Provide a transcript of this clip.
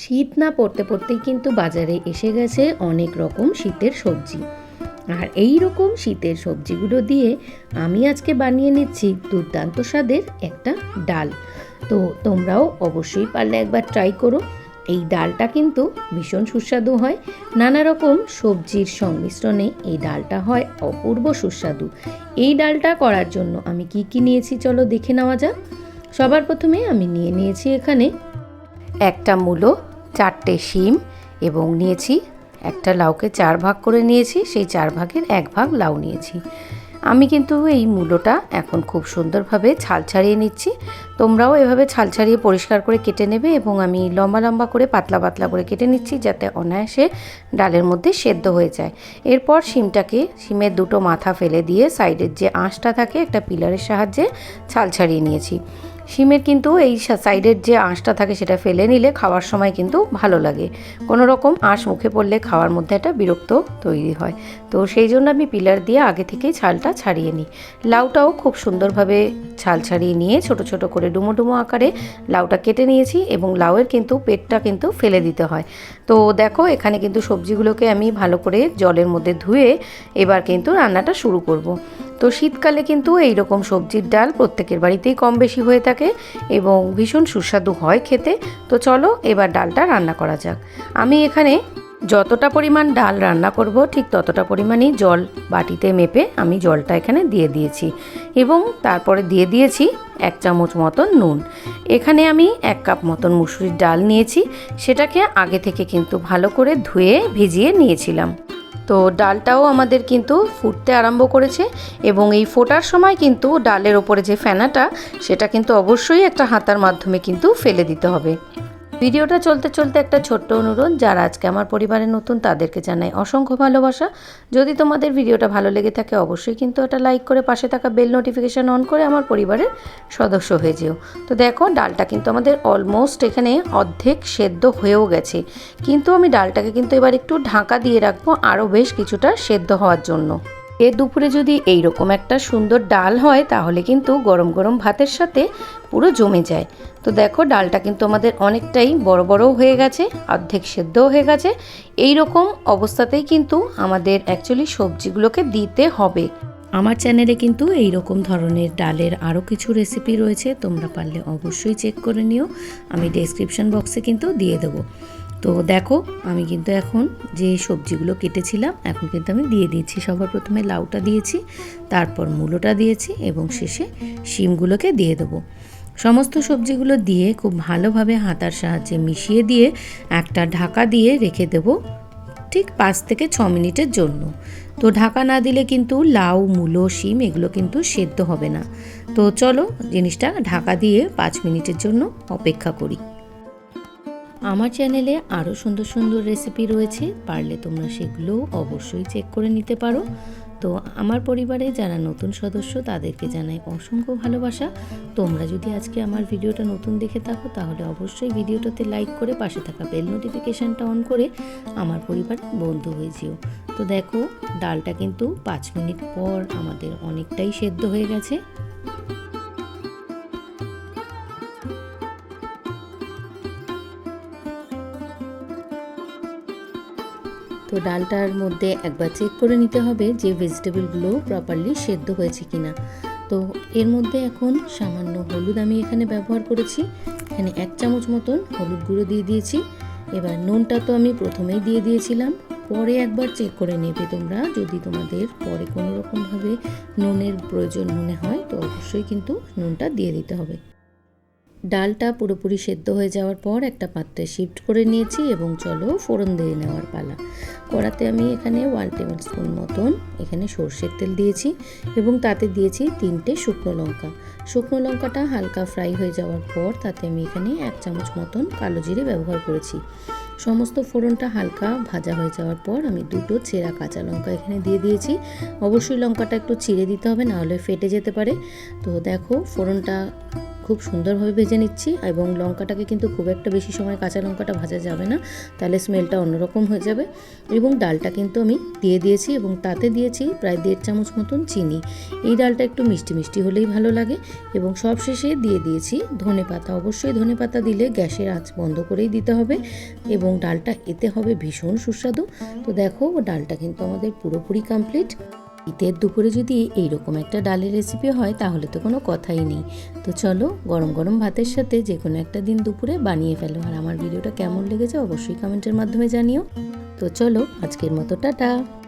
শীত না পড়তে পড়তেই কিন্তু বাজারে এসে গেছে অনেক রকম শীতের সবজি। আর এই রকম শীতের সবজিগুলো দিয়ে আমি আজকে বানিয়ে নিচ্ছি দুর্দান্ত স্বাদের একটা ডাল। তো তোমরাও অবশ্যই পারলে একবার ট্রাই করো। এই ডালটা কিন্তু ভীষণ সুস্বাদু হয়। নানা রকম সবজির সংমিশ্রণে এই ডালটা হয় অপূর্ব সুস্বাদু। এই ডালটা করার জন্য আমি কি কি নিয়েছি চলো দেখে নেওয়া যাক। সবার প্রথমে আমি নিয়ে নিয়েছি এখানে একটা মূলো চারটে শিম এবং নিয়েছি একটা লাউকে চার ভাগ করে নিয়েছি, সেই চার ভাগের এক ভাগ লাউ নিয়েছি। আমি কিন্তু এই মূলোটা এখন খুব সুন্দরভাবে ছাল ছাড়িয়ে নিচ্ছি। তোমরাও এভাবে ছাল ছাড়িয়ে পরিষ্কার করে কেটে নেবে এবং আমি লম্বা লম্বা করে পাতলা পাতলা করে কেটে নিচ্ছি যাতে অনায়াসে ডালের মধ্যে সেদ্ধ হয়ে যায়। এরপর শিমটাকে, শিমের দুটো মাথা ফেলে দিয়ে সাইডের যে আঁশটা থাকে একটা পিলারের সাহায্যে ছাল ছাড়িয়ে নিয়েছি। শিমের কিন্তু এই সাইডের যে আঁশটা থাকে সেটা ফেলে নিলে খাওয়ার সময় কিন্তু ভালো লাগে। কোনো রকম আঁশ মুখে পড়লে খাওয়ার মধ্যে একটা বিরক্ত তৈরি হয়। তো সেই জন্য আমি পিলার দিয়ে আগে থেকেই ছালটা ছাড়িয়ে নিই। লাউটাও খুব সুন্দরভাবে ছাল ছাড়িয়ে নিয়ে ছোট ছোট করে ডুমো ডুমো আকারে লাউটা কেটে নিয়েছি এবং লাউয়ের কিন্তু পেটটা কিন্তু ফেলে দিতে হয়। তো দেখো, এখানে কিন্তু সবজিগুলোকে আমি ভালো করে জলের মধ্যে ধুয়ে এবার কিন্তু রান্নাটা শুরু করব। তো শীতকালে কিন্তু এই রকম সবজির ডাল প্রত্যেকের বাড়িতেই কম বেশি হয়ে থাকে এবং ভীষণ সুস্বাদু হয় খেতে। তো চলো এবার ডালটা রান্না করা যাক। আমি এখানে যতটা পরিমাণ ডাল রান্না করব, ঠিক ততটা পরিমাণই জল বাটিতে মেপে আমি জলটা এখানে দিয়ে দিয়েছি এবং তারপরে দিয়ে দিয়েছি এক চামচ মতন নুন। এখানে আমি এক কাপ মতন মুসুরির ডাল নিয়েছি, সেটাকে আগে থেকে কিন্তু ভালো করে ধুয়ে ভিজিয়ে নিয়েছিলাম। তো ডালটাও আমাদের কিন্তু ফুটতে আরম্ভ করেছে এবং এই ফোটার সময় কিন্তু ডালের ওপরে যে ফেনাটা, সেটা কিন্তু অবশ্যই একটা হাতার মাধ্যমে কিন্তু ফেলে দিতে হবে। ভিডিওটা চলতে চলতে একটা ছোট্ট অনুরোধ, যারা আজকে আমার পরিবারে নতুন তাদেরকে জানাই অসংখ্য ভালোবাসা। যদি তোমাদের ভিডিওটা ভালো লেগে থাকে, অবশ্যই কিন্তু এটা লাইক করে পাশে থাকা বেল নোটিফিকেশান অন করে আমার পরিবারের সদস্য হয়ে যেও। তো দেখো, ডালটা কিন্তু আমাদের অলমোস্ট এখানে অর্ধেক সেদ্ধ হয়েও গেছে। কিন্তু আমি ডালটাকে কিন্তু এবার একটু ঢাকা দিয়ে রাখব আরও বেশ কিছুটা সেদ্ধ হওয়ার জন্য। এর দুপুরে যদি এই রকম একটা সুন্দর ডাল হয়, তাহলে কিন্তু গরম গরম ভাতের সাথে পুরো জমে যায়। তো দেখো, ডালটা কিন্তু আমাদের অনেকটাই বড় বড়ও হয়ে গেছে, অর্ধেক সেদ্ধও হয়ে গেছে। এই রকম অবস্থাতেই কিন্তু আমাদের অ্যাকচুয়ালি সবজিগুলোকে দিতে হবে। আমার চ্যানেলে কিন্তু এই রকম ধরনের ডালের আরও কিছু রেসিপি রয়েছে, তোমরা পারলে অবশ্যই চেক করে নিও। আমি ডেসক্রিপশন বক্সে কিন্তু দিয়ে দেবো। তো দেখো, আমি কিন্তু এখন যে সবজিগুলো কেটেছিলাম, এখন কিন্তু আমি দিয়ে দিয়েছি। সবার প্রথমে লাউটা দিয়েছি, তারপর মূলোটা দিয়েছি এবং শেষে শিমগুলোকে দিয়ে দেবো। সমস্ত সবজিগুলো দিয়ে খুব ভালোভাবে হাতার সাহায্যে মিশিয়ে দিয়ে একটা ঢাকা দিয়ে রেখে দেব ঠিক পাঁচ থেকে ছ মিনিটের জন্য। তো ঢাকা না দিলে কিন্তু লাউ, মূলো, শিম এগুলো কিন্তু সেদ্ধ হবে না। তো চলো জিনিসটা ঢাকা দিয়ে পাঁচ মিনিটের জন্য অপেক্ষা করি। আমার চ্যানেলে আরও সুন্দর সুন্দর রেসিপি রয়েছে, পারলে তোমরা সেগুলো অবশ্যই চেক করে নিতে পারো। তো আমার পরিবারে যারা নতুন সদস্য, তাদেরকে জানাই অসংখ্য ভালোবাসা। তোমরা যদি আজকে আমার ভিডিওটা নতুন দেখে থাকো, তাহলে অবশ্যই ভিডিওটাতে লাইক করে পাশে থাকা বেল নোটিফিকেশানটা অন করে আমার পরিবার বন্ধু হয়ে যেও। তো দেখো, ডালটা কিন্তু পাঁচ মিনিট পর আমাদের অনেকটাই সেদ্ধ হয়ে গেছে। তো ডালটার মধ্যে একবার চেক করে নিতে হবে যে ভেজিটেবলগুলো প্রপারলি সেদ্ধ হয়েছে কিনা। তো এর মধ্যে এখন সামান্য হলুদ আমি এখানে ব্যবহার করেছি। এখানে এক চামচ মতন হলুদ গুঁড়ো দিয়ে দিয়েছি। এবার নুনটা তো আমি প্রথমেই দিয়ে দিয়েছিলাম। পরে একবার চেক করে নেবে তোমরা। যদি তোমাদের পরে কোনো রকমভাবে নুনের প্রয়োজন মনে হয়, তো অবশ্যই কিন্তু নুনটা দিয়ে দিতে হবে। ডালটা পুরোপুরি সেদ্ধ হয়ে যাওয়ার পর একটা পাত্রে শিফট করে নিয়েছি এবং চলো ফোড়ন দিয়ে নেওয়ার পালা। কড়াতে আমি এখানে ওয়ান টেবিল স্পুন মতন এখানে সর্ষের তেল দিয়েছি এবং তাতে দিয়েছি তিনটে শুকনো লঙ্কা। শুকনো লঙ্কাটা হালকা ফ্রাই হয়ে যাওয়ার পর তাতে আমি এখানে এক চামচ মতন কালো জিরে ব্যবহার করেছি। সমস্ত ফোড়নটা হালকা ভাজা হয়ে যাওয়ার পর আমি দুটো ছেঁড়া কাঁচা লঙ্কা এখানে দিয়ে দিয়েছি। অবশ্যই লঙ্কাটা একটু চিড়ে দিতে হবে নাহলে ফেটে যেতে পারে। তো দেখো ফোড়নটা খুব সুন্দরভাবে ভেজে নিচ্ছি এবং লঙ্কাটাকে কিন্তু খুব একটা বেশি সময় কাঁচা লঙ্কাটা ভাজা যাবে না, তাহলে স্মেলটা অন্যরকম হয়ে যাবে। এবং ডালটা কিন্তু আমি দিয়ে দিয়েছি এবং তাতে দিয়েছি প্রায় দেড় চামচ মতন চিনি। এই ডালটা একটু মিষ্টি মিষ্টি হলেই ভালো লাগে এবং সব শেষে দিয়ে দিয়েছি ধনে পাতা। অবশ্যই ধনে পাতা দিলে গ্যাসের আঁচ বন্ধ করেই দিতে হবে এবং ডালটা এতে হবে ভীষণ সুস্বাদু। তো দেখো, ডালটা কিন্তু আমাদের পুরোপুরি কমপ্লিট শীতের দুপুরে যদি এইরকম একটা ডালের রেসিপি হয়, তাহলে তো কোনো কথাই নেই। তো চলো, গরম গরম ভাতের সাথে যে কোনো একটা দিন দুপুরে বানিয়ে ফেলো। আর আমার ভিডিওটা কেমন লেগেছে অবশ্যই কমেন্টের মাধ্যমে জানিও। তো চলো, আজকের মতো টাটা।